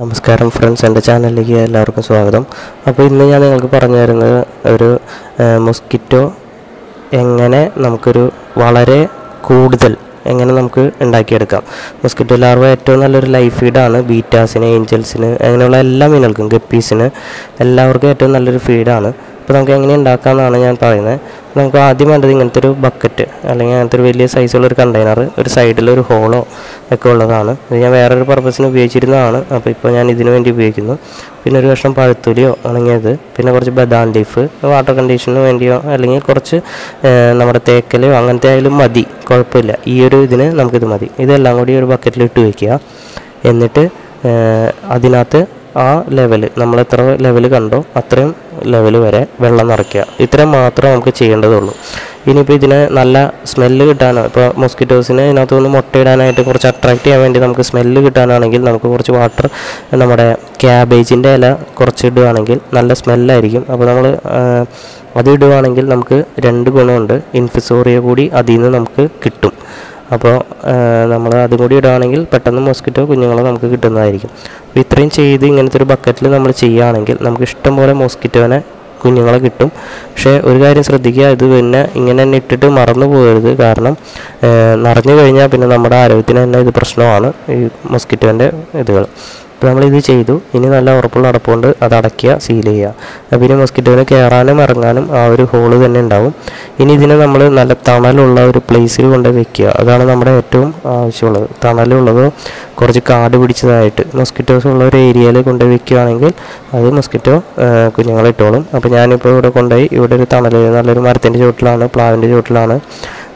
നമസ്കാരം ഫ്രണ്ട്സ് എന്റെ ചാനലിലേക്ക് എല്ലാവർക്കും സ്വാഗതം. അപ്പോൾ ഇന്ന് ഞാൻ നിങ്ങൾക്ക് പറഞ്ഞു തരുന്നത് ഒരു മൊസ്കിറ്റോ എങ്ങനെ നമുക്കൊരു വളരെ കൂടുതൽ എങ്ങനെ നമുക്ക് ഉണ്ടാക്കിയെടുക്കാം. മൊസ്കിറ്റോ ലാർവ ഏറ്റവും നല്ലൊരു ലൈഫ് ഫീഡാണ് ബീറ്റാസിന് ഏഞ്ചൽസിന് അങ്ങനെയുള്ള എല്ലാ മീനുകൾക്കും ഗപ്പീസിന് എല്ലാവർക്കും ഏറ്റവും നല്ലൊരു ഫീഡാണ് അപ്പോൾ നമുക്ക് എങ്ങനെ ഉണ്ടാക്കാമെന്നാണ് ഞാൻ പറയുന്നത്. നമുക്ക് ആദ്യം വേണ്ടത് ഇങ്ങനത്തെ ഒരു ബക്കറ്റ് അല്ലെങ്കിൽ അങ്ങനത്തെ ഒരു വലിയ സൈസുള്ള ഒരു കണ്ടെയ്നർ ഒരു സൈഡിൽ ഒരു ഹോളോ ഒക്കെ ഉള്ളതാണ്. ഇത് ഞാൻ വേറൊരു പർപ്പസിന് ഉപയോഗിച്ചിരുന്നതാണ്. അപ്പോൾ ഇപ്പോൾ ഞാൻ ഇതിനു വേണ്ടി ഉപയോഗിക്കുന്നു. പിന്നെ ഒരു കഷ്ണം പഴുത്തുലിയോ അല്ലെങ്കിൽ അത് പിന്നെ കുറച്ച് ബദാം ലീഫ് വാട്ടർ കണ്ടീഷന് വേണ്ടിയോ അല്ലെങ്കിൽ കുറച്ച് നമ്മുടെ തേക്കലോ അങ്ങനത്തെ ആയാലും മതി. കുഴപ്പമില്ല. ഈ ഒരു ഇതിന് നമുക്കിത് മതി. ഇതെല്ലാം കൂടി ഒരു ബക്കറ്റിൽ ഇട്ട് വയ്ക്കുക എന്നിട്ട് അതിനകത്ത് ആ ലെവൽ നമ്മൾ എത്ര ലെവൽ കണ്ടോ അത്രയും ലെവൽ വരെ വെള്ളം നിറയ്ക്കുക. ഇത്രയും മാത്രമേ നമുക്ക് ചെയ്യേണ്ടതുള്ളൂ. ഇനിയിപ്പോൾ ഇതിനെ നല്ല സ്മെല്ല് കിട്ടാനോ ഇപ്പോൾ മോസ്കിറ്റോസിനെ ഇതിനകത്ത് നിന്ന് മുട്ടയിടാനായിട്ട് കുറച്ച് അട്രാക്റ്റ് ചെയ്യാൻ വേണ്ടി നമുക്ക് സ്മെല്ല് കിട്ടാനാണെങ്കിൽ നമുക്ക് കുറച്ച് വാട്ടർ നമ്മുടെ ക്യാബേജിന്റെ ഇല കുറച്ച് ഇടുകയാണെങ്കിൽ നല്ല സ്മെല്ലായിരിക്കും അപ്പോൾ നമ്മൾ അത് ഇടുകയാണെങ്കിൽ നമുക്ക് രണ്ട് ഗുണമുണ്ട്. ഇൻഫിസോറിയ കൂടി അതിൽ നിന്ന് നമുക്ക് കിട്ടും. അപ്പോൾ നമ്മൾ അതും കൂടി ഇടുകയാണെങ്കിൽ പെട്ടെന്ന് മോസ്കിറ്റോ കുഞ്ഞുങ്ങളെ നമുക്ക് കിട്ടുന്നതായിരിക്കും. അപ്പോൾ ഇത്രയും ചെയ്ത് ഇങ്ങനത്തെ ഒരു ബക്കറ്റിൽ നമ്മൾ ചെയ്യുകയാണെങ്കിൽ നമുക്ക് ഇഷ്ടം പോലെ മോസ്കിറ്റോനെ കുഞ്ഞുങ്ങളെ കിട്ടും. പക്ഷേ ഒരു കാര്യം ശ്രദ്ധിക്കുക ഇത് പിന്നെ ഇങ്ങനെ തന്നെ ഇട്ടിട്ട് മറന്നു പോകരുത്. കാരണം നിറഞ്ഞു കഴിഞ്ഞാൽ പിന്നെ നമ്മുടെ ആരോഗ്യത്തിന് തന്നെ ഇത് പ്രശ്നമാണ് ഈ മൊസ്കിറ്റോന്റെ ഇതുകൾ. അപ്പോൾ നമ്മളിത് ചെയ്തു. ഇനി നല്ല ഉറപ്പുള്ള അടപ്പുകൊണ്ട് അത് അടയ്ക്കുക സീൽ ചെയ്യുക. പിന്നെ മൊസ്കിറ്റോന് കയറാനും ഇറങ്ങാനും ആ ഒരു ഹോൾ തന്നെ ഉണ്ടാവും. ഇനി ഇതിനെ നമ്മൾ നല്ല തണലുള്ള ഒരു പ്ലേസിൽ കൊണ്ട് വെക്കുക. അതാണ് നമ്മുടെ ഏറ്റവും ആവശ്യമുള്ളത്. തണലുള്ളതോ കുറച്ച് കാട് പിടിച്ചതായിട്ട് മൊസ്കിറ്റോസ് ഉള്ള ഒരു ഏരിയയിൽ കൊണ്ട് വെക്കുകയാണെങ്കിൽ അത് മൊസ്കിറ്റോ കുഞ്ഞുങ്ങളെ ഇട്ടോളും. അപ്പോൾ ഞാനിപ്പോൾ ഇവിടെ കൊണ്ടുപോയി ഇവിടെ ഒരു തണൽ നല്ലൊരു മരത്തിന്റെ ചുവട്ടിലാണ് പ്ലാവിന്റെ ചുവട്ടിലാണ്.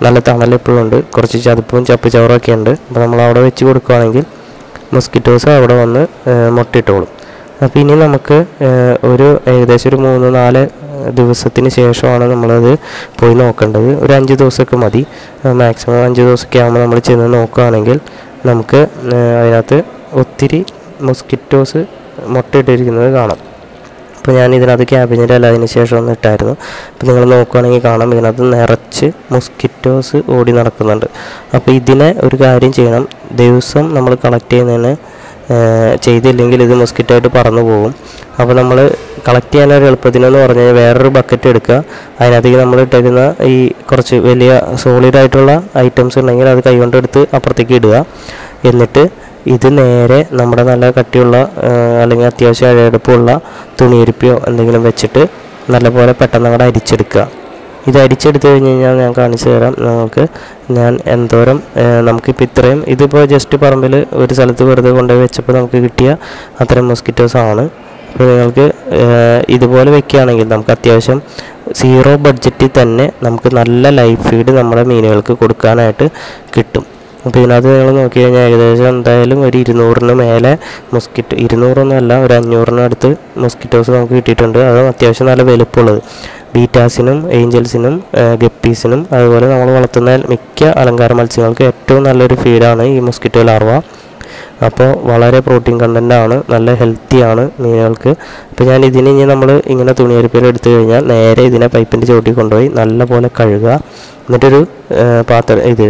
നല്ല തണൽ എപ്പോഴും ഉണ്ട്. കുറച്ച് ചതുപ്പും ചപ്പ് ഒക്കെ ഉണ്ട്. അപ്പോൾ നമ്മൾ അവിടെ വെച്ച് കൊടുക്കുകയാണെങ്കിൽ മൊസ്കിറ്റോസ് അവിടെ വന്ന് മുട്ടിട്ടോളും അപ്പോൾ ഇനി നമുക്ക് ഒരു ഏകദേശം ഒരു മൂന്ന് നാല് ദിവസത്തിന് ശേഷമാണ് നമ്മളത് പോയി നോക്കേണ്ടത്. ഒരു അഞ്ച് ദിവസമൊക്കെ മതി. മാക്സിമം അഞ്ച് ദിവസമൊക്കെ ആകുമ്പോൾ നമ്മൾ ചെന്ന് നോക്കുകയാണെങ്കിൽ നമുക്ക് അതിനകത്ത് ഒത്തിരി മൊസ്കിറ്റോസ് മുട്ടയിട്ടിരിക്കുന്നത് കാണാം. അപ്പോൾ ഞാൻ ഇതിനകത്ത് ക്യാബിനിലല്ല അതിന് ശേഷം ഒന്ന് ഇട്ടായിരുന്നു. അപ്പോൾ നിങ്ങൾ നോക്കുകയാണെങ്കിൽ കാണാം ഇതിനകത്ത് നിറച്ച് മൊസ്കിറ്റോസ് ഓടി നടക്കുന്നുണ്ട്. അപ്പോൾ ഇതിനെ ഒരു കാര്യം ചെയ്യണം. ദിവസം നമ്മൾ കളക്ട് ചെയ്യുന്നതിന് ചെയ്തില്ലെങ്കിൽ ഇത് മൊസ്കിറ്റോ ആയിട്ട് പറന്നു പോകും. അപ്പോൾ നമ്മൾ കളക്ട് ചെയ്യാൻ ഒരു എളുപ്പത്തിനെന്ന് പറഞ്ഞു കഴിഞ്ഞാൽ വേറൊരു ബക്കറ്റ് എടുക്കുക. അതിനകത്തേക്ക് നമ്മൾ ഇട്ടിരുന്ന ഈ കുറച്ച് വലിയ സോളിഡ് ആയിട്ടുള്ള ഐറ്റംസ് ഉണ്ടെങ്കിൽ അത് കൈകൊണ്ടെടുത്ത് അപ്പുറത്തേക്ക് ഇടുക. എന്നിട്ട് ഇത് നേരെ നമ്മുടെ നല്ല കട്ടിയുള്ള അല്ലെങ്കിൽ അത്യാവശ്യം അഴയെടുപ്പുള്ള തുണിയിരിപ്പിയോ എന്തെങ്കിലും വെച്ചിട്ട് നല്ലപോലെ പെട്ടെന്ന് അങ്ങോട്ട് അരിച്ചെടുക്കുക. ഇത് അരിച്ചെടുത്ത് കഴിഞ്ഞ് കഴിഞ്ഞാൽ ഞാൻ കാണിച്ചു തരാം നിങ്ങൾക്ക്. ഞാൻ എന്തോരം നമുക്കിപ്പോൾ ഇത്രയും ഇതിപ്പോൾ ജസ്റ്റ് പറമ്പിൽ ഒരു സ്ഥലത്ത് വെറുതെ കൊണ്ടുപോയി വെച്ചപ്പോൾ നമുക്ക് കിട്ടിയ അത്രയും മോസ്കിറ്റോസ് ആണ്. അപ്പോൾ നിങ്ങൾക്ക് ഇതുപോലെ വെക്കുകയാണെങ്കിൽ നമുക്ക് അത്യാവശ്യം സീറോ ബഡ്ജറ്റിൽ തന്നെ നമുക്ക് നല്ല ലൈഫ് ഫീഡ് നമ്മുടെ മീനുകൾക്ക് കൊടുക്കാനായിട്ട് കിട്ടും. അപ്പോൾ ഇതിനകത്ത് നിങ്ങൾ നോക്കി കഴിഞ്ഞാൽ ഏകദേശം എന്തായാലും ഒരു ഇരുന്നൂറിന് മേലെ മൊസ്കിറ്റോ ഇരുന്നൂറൊന്നും അല്ല ഒരു അഞ്ഞൂറിന് അടുത്ത് മൊസ്കിറ്റോസ് നമുക്ക് കിട്ടിയിട്ടുണ്ട്. അത് അത്യാവശ്യം നല്ല വലുപ്പമുള്ളത്. ബീറ്റാസിനും ഏഞ്ചൽസിനും ഗപ്പീസിനും അതുപോലെ നമ്മൾ വളർത്തുന്ന മിക്ക അലങ്കാര മത്സ്യങ്ങൾക്ക് ഏറ്റവും നല്ലൊരു ഫീഡാണ് ഈ മൊസ്കിറ്റോ ലാർവ അപ്പോൾ വളരെ പ്രോട്ടീൻ കണ്ടന്റ് ആണ് നല്ല ഹെൽത്തിയാണ് മീനുകൾക്ക്. അപ്പോൾ ഞാൻ ഇതിന് ഇനി നമ്മൾ ഇങ്ങനെ തുണിയരിപ്പിൽ എടുത്തു കഴിഞ്ഞാൽ നേരെ ഇതിനെ പൈപ്പിന്റെ ചോട്ടിൽ കൊണ്ടുപോയി നല്ലപോലെ കഴുകുക. എന്നിട്ടൊരു പാത്രം ഇത്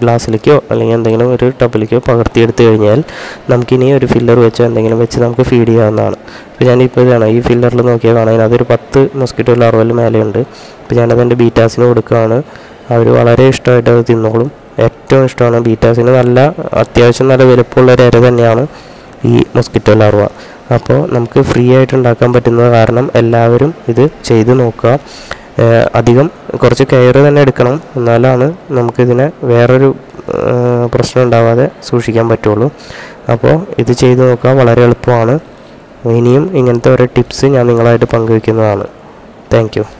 ഗ്ലാസ്സിലേക്കോ അല്ലെങ്കിൽ എന്തെങ്കിലും ഒരു ടബിലേക്കോ പകർത്തിയെടുത്ത് കഴിഞ്ഞാൽ നമുക്കിനി ഒരു ഫില്ലർ വെച്ചോ എന്തെങ്കിലും വെച്ച് നമുക്ക് ഫീഡ് ചെയ്യാവുന്നതാണ്. അപ്പോൾ ഞാനിപ്പോൾ ഇതാണ് ഈ ഫില്ലറിൽ നോക്കിയാൽ കാണാം. അതിനകത്തൊരു പത്ത് മൊസ്കിറ്റോ ലാർവൽ മേലെയുണ്ട്. അപ്പോൾ ഞാനത് എന്റെ ബീറ്റാസിന് കൊടുക്കുകയാണ്. അവർ വളരെ ഇഷ്ടമായിട്ട് അത് തിന്നോളും. ഏറ്റവും ഇഷ്ടമാണ് ബീറ്റാസിന് നല്ല അത്യാവശ്യം നല്ല വലുപ്പമുള്ള ഒരു ഇര തന്നെയാണ് ഈ മൊസ്കിറ്റോ ലാർവ അപ്പോൾ നമുക്ക് ഫ്രീ ആയിട്ട് ഉണ്ടാക്കാൻ പറ്റുന്നത് കാരണം എല്ലാവരും ഇത് ചെയ്ത് നോക്കുക. അധികം കുറച്ച് കെയർ തന്നെ എടുക്കണം. എന്നാലാണ് നമുക്കിതിനെ വേറൊരു പ്രശ്നം ഉണ്ടാവാതെ സൂക്ഷിക്കാൻ പറ്റുള്ളൂ. അപ്പോൾ ഇത് ചെയ്തു നോക്കുക വളരെ എളുപ്പമാണ്. ഇനിയും ഇങ്ങനത്തെ ഓരോ ടിപ്സ് ഞാൻ നിങ്ങളായിട്ട് പങ്കുവയ്ക്കുന്നതാണ് താങ്ക്